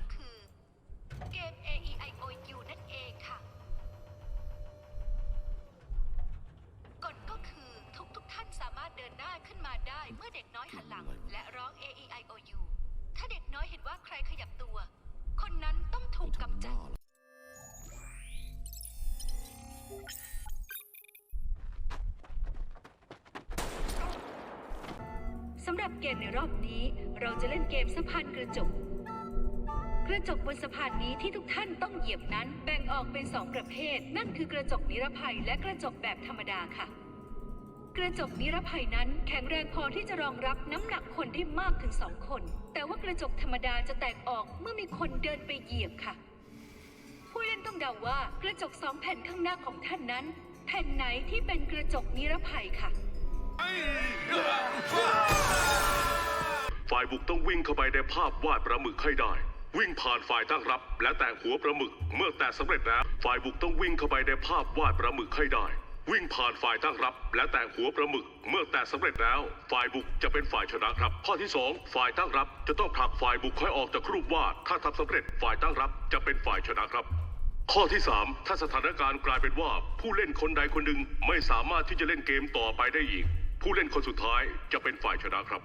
็คือเกม A E I O U นั่นเองค่ะกฎก็คือทุกทุกๆท่านสามารถเดินหน้าขึ้นมาได้เมื่อเด็กน้อยหันหลัง และร้อง A E I O U ถ้าเด็กน้อยเห็นว่าใครขยับตัว คนนั้นต้องถูกกำจัดสำหรับเกมในรอบนี้ เราจะเล่นเกมสะพานกระจก กระจกบนสะพานนี้ที่ทุกท่านต้องเหยียบนั้น แบ่งออกเป็นสองประเภท นั่นคือกระจกนิรภัยและกระจกแบบธรรมดาค่ะ กระจกนิรภัยนั้นแข็งแรงพอที่จะรองรับน้ำหนักคนได้มากถึงสองคน แต่ว่ากระจกธรรมดาจะแตกออกเมื่อมีคนเดินไปเหยียบค่ะ ผู้เล่นต้องเดาว่ากระจกสองแผ่นข้างหน้าของท่านนั้น แผ่นไหนที่เป็นกระจกนิรภัยค่ะฝ่ายบุกต้องวิ่งเข้าไปในภาพวาดปลาหมึกให้ได้ วิ่งผ่านฝ่ายตั้งรับ และแตะหัวปลาหมึก เมื่อแตะสำเร็จแล้วฝ่ายบุกต้องวิ่งเข้าไปในภาพวาดปลาหมึกให้ได้ วิ่งผ่านฝ่ายตั้งรับ และแตะหัวปลาหมึก เมื่อแตะสำเร็จแล้ว ฝ่ายบุกจะเป็นฝ่ายชนะครับ ข้อที่สองฝ่ายตั้งรับ จะต้องผลักฝ่ายบุกให้ออกจากรูปวาด ถ้าทำสำเร็จฝ่ายตั้งรับจะเป็นฝ่ายชนะครับข้อที่ 3 ถ้าสถานการณ์กลายเป็นว่าผู้เล่นคนใดคนหนึ่งไม่สามารถที่จะเล่นเกมต่อไปได้อีก ผู้เล่นคนสุดท้ายจะเป็นฝ่ายชนะครับ